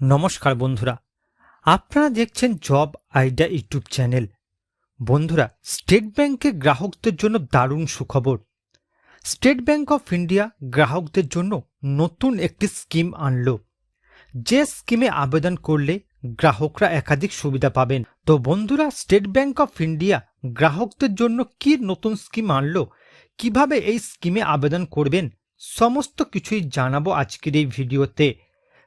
নমস্কার বন্ধুরা, আপনারা দেখছেন জব আইডিয়া ইউটিউব চ্যানেল। বন্ধুরা, স্টেট ব্যাংকের গ্রাহকদের জন্য দারুণ সুখবর। স্টেট ব্যাংক অফ ইন্ডিয়া গ্রাহকদের জন্য নতুন একটি স্কিম আনলো। যে স্কিমে আবেদন করলে গ্রাহকরা একাধিক সুবিধা পাবেন। তো বন্ধুরা, স্টেট ব্যাংক অফ ইন্ডিয়া গ্রাহকদের জন্য কি নতুন স্কিম আনলো? কীভাবে এই স্কিমে আবেদন করবেন? সমস্ত কিছুই জানাব আজকের এই ভিডিওতে।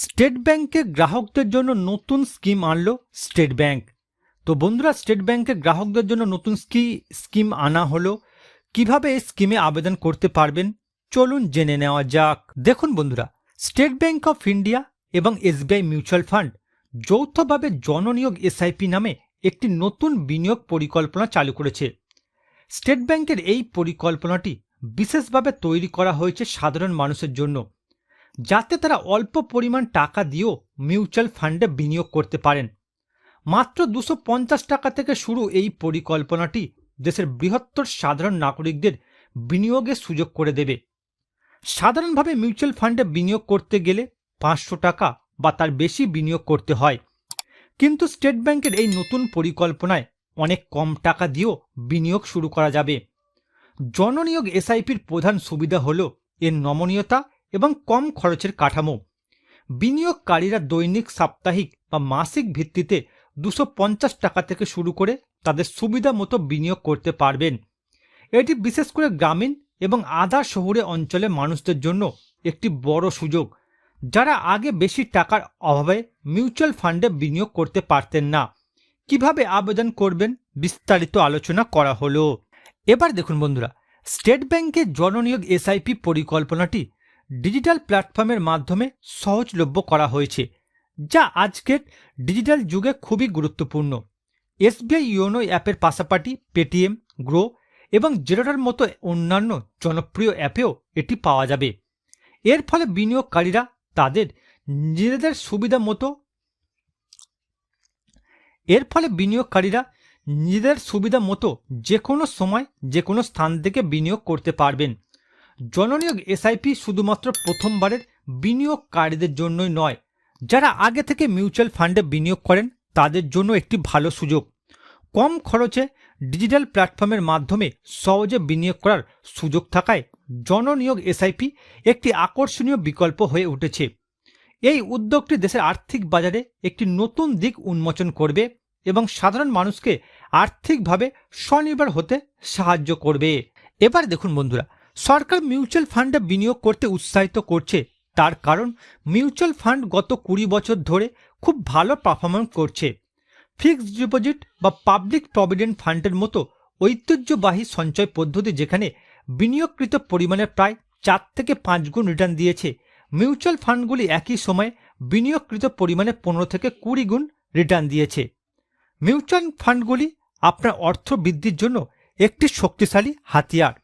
স্টেট ব্যাংকের গ্রাহকদের জন্য নতুন স্কিম আনলো স্টেট ব্যাংক। তো বন্ধুরা, স্টেট ব্যাংকের গ্রাহকদের জন্য নতুন স্কি, স্কিম আনা হলো। কীভাবে এই স্কিমে আবেদন করতে পারবেন? চলুন জেনে নেওয়া যাক। দেখুন বন্ধুরা, স্টেট ব্যাংক অফ ইন্ডিয়া এবং এসবিআই মিউচুয়াল ফান্ড যৌথভাবে জননিয়োগ এসআইপি নামে একটি নতুন বিনিয়োগ পরিকল্পনা চালু করেছে। স্টেট ব্যাংকের এই পরিকল্পনাটি বিশেষভাবে তৈরি করা হয়েছে সাধারণ মানুষের জন্য। যাতে তারা অল্প পরিমাণ টাকা দিয়েও মিউচুয়াল ফান্ডে বিনিয়োগ করতে পারেন। মাত্র দুশো টাকা থেকে শুরু এই পরিকল্পনাটি দেশের বৃহত্তর সাধারণ নাগরিকদের বিনিয়োগের সুযোগ করে দেবে। সাধারণভাবে মিউচুয়াল ফান্ডে বিনিয়োগ করতে গেলে পাঁচশো টাকা বা তার বেশি বিনিয়োগ করতে হয়। কিন্তু স্টেট ব্যাংকের এই নতুন পরিকল্পনায় অনেক কম টাকা দিয়েও বিনিয়োগ শুরু করা যাবে। জননিয়োগ এসআইপির প্রধান সুবিধা হল এর নমনীয়তা এবং কম খরচের কাঠামো। বিনিয়োগকারীরা দৈনিক, সাপ্তাহিক বা মাসিক ভিত্তিতে দুশো টাকা থেকে শুরু করে তাদের সুবিধা মতো বিনিয়োগ করতে পারবেন। এটি বিশেষ করে গ্রামীণ এবং আধা শহুরে অঞ্চলে মানুষদের জন্য একটি বড় সুযোগ। যারা আগে বেশি টাকার অভাবে মিউচুয়াল ফান্ডে বিনিয়োগ করতে পারতেন না। কীভাবে আবেদন করবেন বিস্তারিত আলোচনা করা হলো। এবার দেখুন বন্ধুরা, স্টেট ব্যাংকের জননিয়োগ এসআইপি পরিকল্পনাটি ডিজিটাল প্ল্যাটফর্মের মাধ্যমে সহজলভ্য করা হয়েছে, যা আজকের ডিজিটাল যুগে খুবই গুরুত্বপূর্ণ। এসবিআই ইয়োনো অ্যাপের পাশাপাশি পেটিএম, গ্রো এবং জেরোটার মতো অন্যান্য জনপ্রিয় অ্যাপেও এটি পাওয়া যাবে। এর ফলে বিনিয়োগকারীরা তাদের নিজেদের সুবিধা মতো এর ফলে বিনিয়োগকারীরা নিজেদের সুবিধা মতো যে কোনো সময় যে কোনো স্থান থেকে বিনিয়োগ করতে পারবেন। জননিয়োগ এসআইপি শুধুমাত্র প্রথমবারের বিনিয়োগকারীদের জন্যই নয়। যারা আগে থেকে মিউচুয়াল ফান্ডে বিনিয়োগ করেন, তাদের জন্য একটি ভালো সুযোগ। কম খরচে ডিজিটাল প্ল্যাটফর্মের মাধ্যমে সহজে বিনিয়োগ করার সুযোগ থাকায় জননিয়োগ এসআইপি একটি আকর্ষণীয় বিকল্প হয়ে উঠেছে। এই উদ্যোগটি দেশের আর্থিক বাজারে একটি নতুন দিক উন্মোচন করবে এবং সাধারণ মানুষকে আর্থিকভাবে স্বনির্ভর হতে সাহায্য করবে। এবার দেখুন বন্ধুরা সরকার মিউচুয়াল ফান্ডে বিনিয়োগ করতে উৎসাহিত করছে। তার কারণ, মিউচুয়াল ফান্ড গত কুড়ি বছর ধরে খুব ভালো পারফরমেন্স করছে। ফিক্সড ডিপোজিট বা পাবলিক প্রভিডেন্ট ফান্ডের মতো ঐতিহ্যবাহী সঞ্চয় পদ্ধতি যেখানে বিনিয়োগকৃত পরিমাণের প্রায় চার থেকে পাঁচ গুণ রিটার্ন দিয়েছে, মিউচুয়াল ফান্ডগুলি একই সময়ে বিনিয়োগকৃত পরিমাণে পনেরো থেকে কুড়ি গুণ রিটার্ন দিয়েছে। মিউচুয়াল ফান্ডগুলি আপনার অর্থ বৃদ্ধির জন্য একটি শক্তিশালী হাতিয়ার।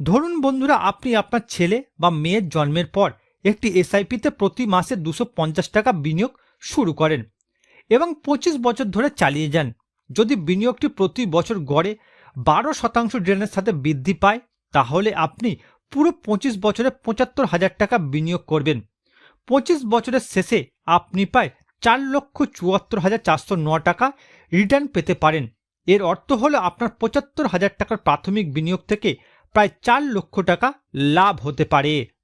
ধরুন বন্ধুরা, আপনি আপনার ছেলে বা মেয়ের জন্মের পর একটি এসআইপিতে প্রতি মাসে দুশো পঞ্চাশ টাকা বিনিয়োগ শুরু করেন এবং পঁচিশ বছর ধরে চালিয়ে যান। যদি বিনিয়োগটি প্রতি বছর গড়ে বারো শতাংশ ড্রেনের সাথে বৃদ্ধি পায়, তাহলে আপনি পুরো পঁচিশ বছরে পঁচাত্তর হাজার টাকা বিনিয়োগ করবেন। পঁচিশ বছরের শেষে আপনি প্রায় চার লক্ষ চুয়াত্তর হাজার চারশো ন টাকা রিটার্ন পেতে পারেন। এর অর্থ হলো আপনার পঁচাত্তর হাজার টাকার প্রাথমিক বিনিয়োগ থেকে প্রায় চার লক্ষ টাকা লাভ হতে পারে।